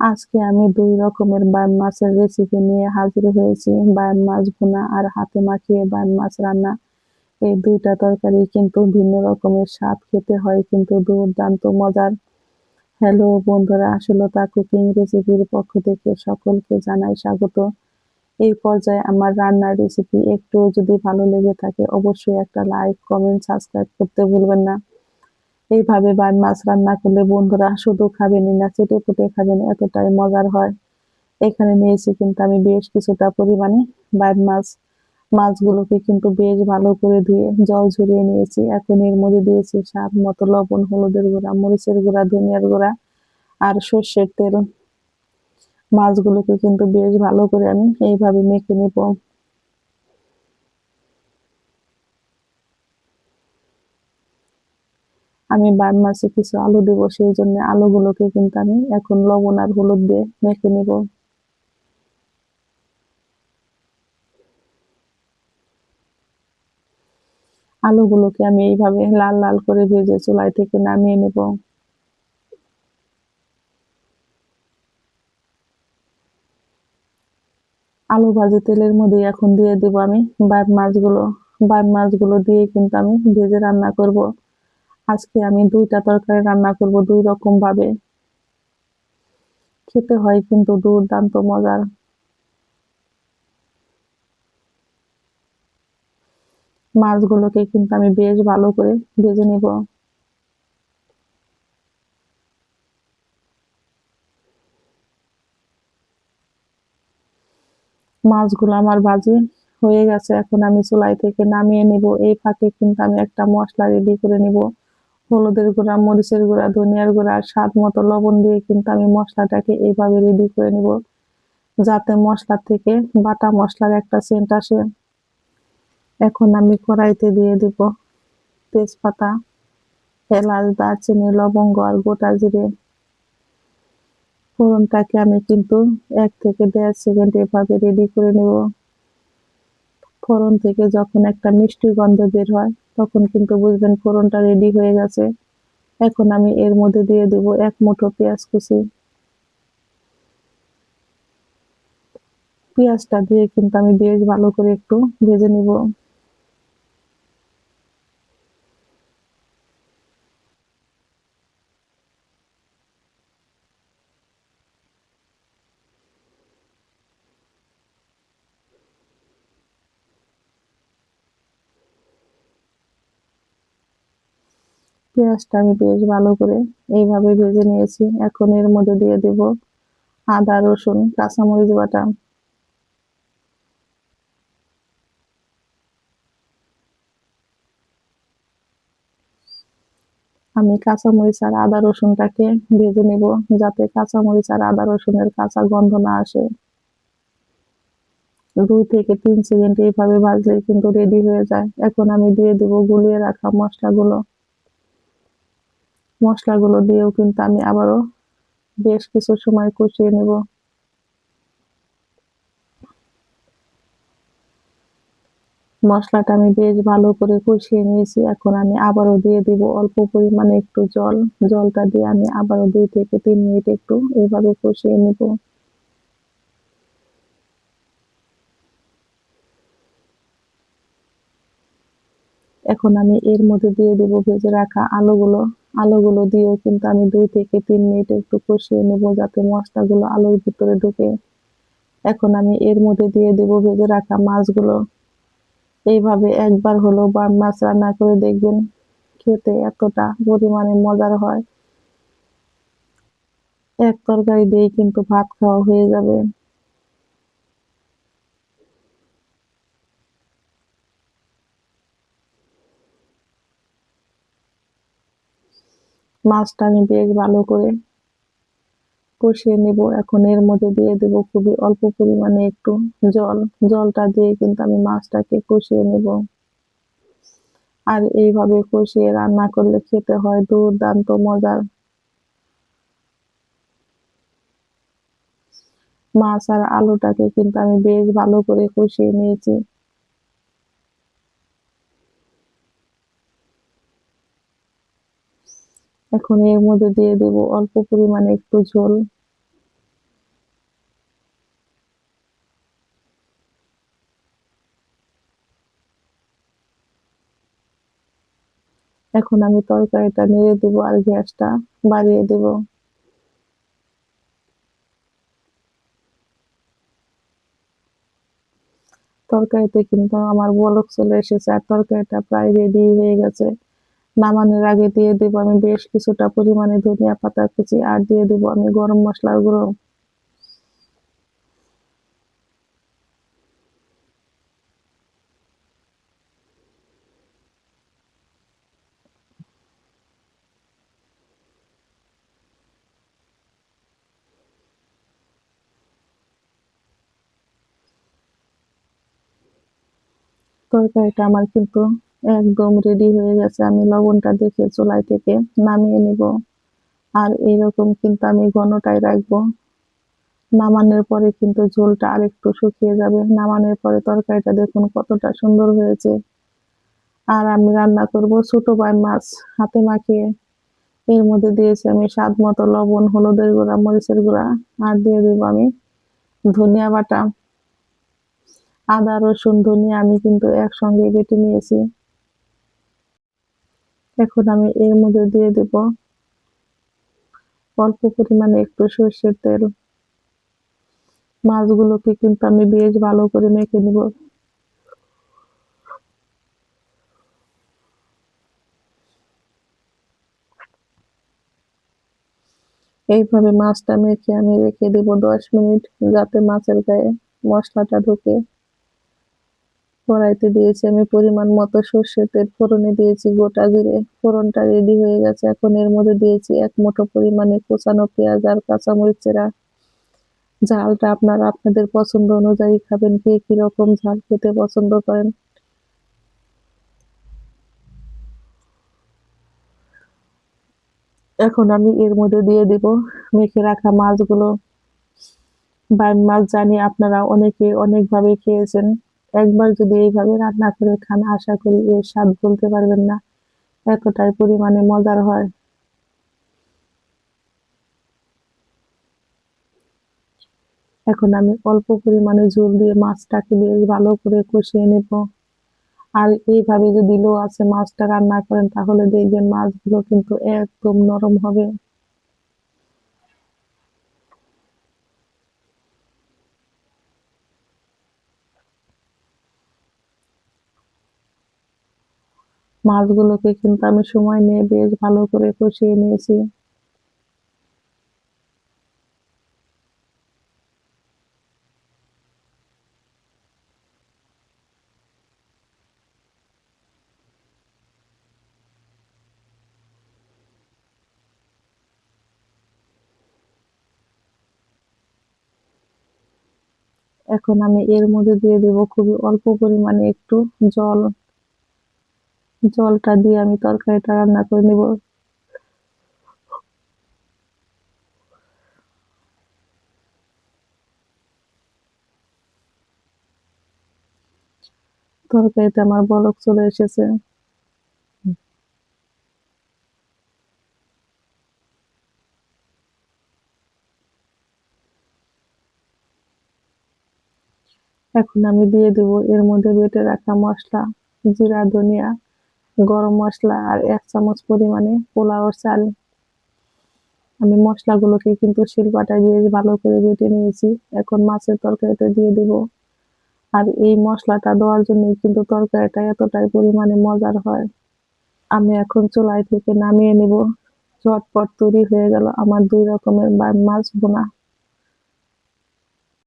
আজকে আমি দুই রকমের বায়াম মাছের রেসিপি নিয়ে হাজির হয়েছি। বায়াম মাছ ভুনা আর হাতে মাখিয়ে বায়াম মাছ রান্না। এই দুইটা তরকারি কিন্তু ভিন্ন রকমের স্বাদ খেতে হয়, কিন্তু দুর্দান্ত মজার। হ্যালো বন্ধুরা আসলে তা কুকিং রেসিপির পক্ষ থেকে সকলকে জানাই স্বাগত। এই পর্যায়ে আমার রান্নার রেসিপি একটু যদি ভালো লেগে থাকে, অবশ্যই একটা লাইক কমেন্ট সাবস্ক্রাইব করতে ভুলবেন না। এইভাবে বান মাছ রান্না করলে বন্ধুরা শুধু খাবেনই না চেটে ফুটে খাবেন, এতটাই মজার হয়। এখানে নিয়েছি কিন্তু আমি বেশ কিছুটা পরিমাণে বান মাছ। মাছগুলোকে কিন্তু বেশ ভালো করে ধুয়ে জল ঝরিয়ে নিয়েছি। এখন এর মধ্যে দিয়েছি স্বাদ মতো লবণ, হলুদের গুঁড়া, মরিচের গুঁড়া, ধনিয়ার গুঁড়া আর সর্ষের তেল। মাছগুলোকে কিন্তু বেশ ভালো করে আমি এইভাবে মেখে নেব। আমি বান মাছে কিছু আলু দেবো, সেই জন্য আলুগুলোকে কিন্তু আমি এখন লবণ আর হলুদ দিয়ে মেখে নিব। আলুগুলোকে আমি এইভাবে লাল লাল করে ভেজে চুলাই থেকে নামিয়ে নেব। আলু ভাজি তেলের মধ্যে এখন দিয়ে দেব আমি বাদ মাছগুলো। বাদ মাছগুলো দিয়ে কিন্তু আমি ভেজে রান্না করব। আজকে আমি দুইটা তরকারি রান্না করব দুই রকম ভাবে। খেতে হয় কিন্তু দুর্দান্ত মজার। মাছগুলোকে কিন্তু আমি বেশ ভালো করে ভেজে নিব। মাছগুলো আমার ভাজি হয়ে গেছে, এখন আমি চুলাই থেকে নামিয়ে নিব। এই ফাঁকে কিন্তু আমি একটা মশলা রেডি করে নিব। হলুদের গুঁড়া, মরিচের গুঁড়া, ধনিয়ার গুঁড়া স্বাদ মতো লবণ দিয়ে কিন্তু আমি মশলাটাকে এইভাবে রেডি করে নিব। যাতে মশলা থেকে বাটা মশলার একটা সেন্ট আসে। এখন আমি কড়াইতে দিয়ে দিব তেজপাতা, এলাচ, দারচিনি, লবঙ্গ আর গোটা জিরে। ফোড়নটাকে আমি কিন্তু এক থেকে দেড় সেকেন্ড এভাবে রেডি করে নেব। ফোড়ন থেকে যখন একটা মিষ্টি গন্ধ বের হয় তখন কিন্তু বুঝবেন ফোড়নটা রেডি হয়ে গেছে। এখন আমি এর মধ্যে দিয়ে দেব এক মুঠো পেঁয়াজ কুচি। পেঁয়াজটা দিয়ে কিন্তু আমি বেশ ভালো করে একটু ভেজে নিব। পেঁয়াজটা আমি বেশ ভালো করে এইভাবে ভেজে নিয়েছি। এখন এর মধ্যে দিয়ে দেব আদা, রসুন, কাঁচামরিচ বাটা। আমি কাঁচামরিচ আর আদা, রসুনটাকে ভেজে নিব যাতে কাঁচামরিচ আর আদা, রসুনের কাঁচা গন্ধ না আসে। দুই থেকে তিন সেকেন্ড এইভাবে ভাজলে কিন্তু রেডি হয়ে যায়। এখন আমি দিয়ে দেব গুলিয়ে রাখা মশলাগুলো। মশলাগুলো দিয়েও কিন্তু আমি আবারও বেশ কিছু সময় কষিয়ে নেব। মশলাটা আমি বেশ ভালো করে কষিয়ে নিয়েছি। এখন আমি আবারও দিয়ে দিব অল্প পরিমাণে একটু জল। জলটা দিয়ে আমি আবারও দুই থেকে তিন মিনিট একটু এইভাবে কষিয়ে নেব। এখন আমি এর মধ্যে দিয়ে দেব ভেজে রাখা আলুগুলো। আলুগুলো দিয়েও কিন্তু আমি দুই থেকে তিন মিনিট একটু কষিয়ে নেব যাতে মশলাগুলো আলুর ভিতরে ঢুকে। এখন আমি এর মধ্যে দিয়ে দেব ভেজে রাখা মাছগুলো। এইভাবে একবার হলো বা মাছ রান্না করে দেখবেন খেতে এতটা পরিমাণে মজার হয়। এক তরকারি দিয়ে কিন্তু ভাত খাওয়া হয়ে যাবে। মাছটা আমি বেশ ভালো করে কষিয়ে নেব। এখন এর মধ্যে দিয়ে দেব খুবই অল্প পরিমাণে একটু জল। জলটা দিয়ে কিন্তু আমি মাছটাকে কষিয়ে নেব। আর এইভাবে কষিয়ে রান্না করলে খেতে হয় দুর্দান্ত মজার। মাছ আর আলুটাকে কিন্তু আমি বেশ ভালো করে কষিয়ে নিয়েছি। এখন এর মধ্যে দিয়ে দেব অল্প পরিমাণে একটু ঝোল। এখন আমি তরকারিটা নেড়ে দেব আর গ্যাসটা বাড়িয়ে দেব। তরকারিতে কিন্তু আমার বলক চলে এসেছে আর তরকারিটা প্রায় রেডি হয়ে গেছে। নামানোর আগে দিয়ে দেব আমি বেশ কিছুটা পরিমাণে ধনিয়া পাতা কুচি আর দিয়ে দেব আমি গরম মশলার গুঁড়ো। তরকারিটা আমার কিন্তু একদম রেডি হয়ে গেছে। আমি লবণটা দেখে চুলাই থেকে নামিয়ে নিব। আর এইরকম কিন্তু আমি ঘনটাই রাখব। নামানোর পরে কিন্তু ঝোলটা আরেকটু শুকিয়ে যাবে। নামানোর পরে তরকারিটা দেখুন কতটা সুন্দর হয়েছে। আর আমি রান্না করব ছোট বাই মাছ হাতে মাখিয়ে। এর মধ্যে দিয়েছি আমি স্বাদ মতো লবণ, হলুদের গুঁড়া, মরিচের গুঁড়া আর দিয়ে দেবো আমি ধনিয়া বাটা। আদা, রসুন, ধনিয়া আমি কিন্তু একসঙ্গে বেটে নিয়েছি। এখন আমি এর মধ্যে দিয়ে দেব অল্প পরিমাণে একটু সর্ষের তেল। মাছগুলোকে কিন্তু আমি বেশ ভালো করে মেখে নিব। এইভাবে মাছটা মেখে আমি রেখে দেব দশ মিনিট যাতে মাছের গায়ে মশলাটা ঢুকে। কড়াইতে দিয়েছি আমি পরিমাণ মতো সর্ষের তেল, ফোড়নে দিয়েছি গোটা জিরে। ফোড়নটা রেডি হয়ে গেছে। এখন এর মধ্যে দিয়েছি এক মুঠো পরিমাণে কোচানো পেঁয়াজ আর কাঁচামরিচেরা ঝালটা আপনারা আপনাদের পছন্দ অনুযায়ী খাবেন, কে কীরকম ঝাল খেতে পছন্দ করেন। এখন আমি এর মধ্যে দিয়ে দেব মেখে রাখা মাছগুলো। বাইম মাছ জানি আপনারা অনেকে অনেকভাবে খেয়েছেন। একবার যদি এইভাবে রান্না করে খান, আশা করি এর স্বাদ বলতে পারবেন না। এতটাই পরিমাণে মজার হয়। এখন আমি অল্প পরিমাণে ঝোল দিয়ে মাছটাকে বেশ ভালো করে কষিয়ে নেব। আর এইভাবে যদি লো আছে মাছটা রান্না করেন, তাহলে দেখবেন মাছগুলো কিন্তু একদম নরম হবে। মাছগুলোকে কিন্তু আমি সময় নিয়ে বেশ ভালো করে কষিয়ে নিয়েছি। এখন আমি এর মধ্যে দিয়ে দেব খুবই অল্প পরিমাণে একটু জল। জলটা দিয়ে আমি তরকারিটা রান্না করে নেব। তরকারিতে আমার বলক চলে এসেছে। এখন আমি দিয়ে দেব এর মধ্যে বেটে রাখা মশলা, জিরা, ধনিয়া। গরম মশলা আর এক চামচ পরিমাণে পোলাওর চাল। আমি মশলাগুলোকে কিন্তু শিলপাটায় দিয়ে ভালো করে বেটে নিয়েছি। এখন মাছের তরকারিতে দিয়ে দেব। আর এই মশলাটা দেওয়ার জন্য কিন্তু তরকারিটা এতটাই পরিমাণে মজার হয়। আমি এখন চুলাই থেকে নামিয়ে নেব। ঝটপট তৈরি হয়ে গেল আমার দুই রকমের মাছ বোনা।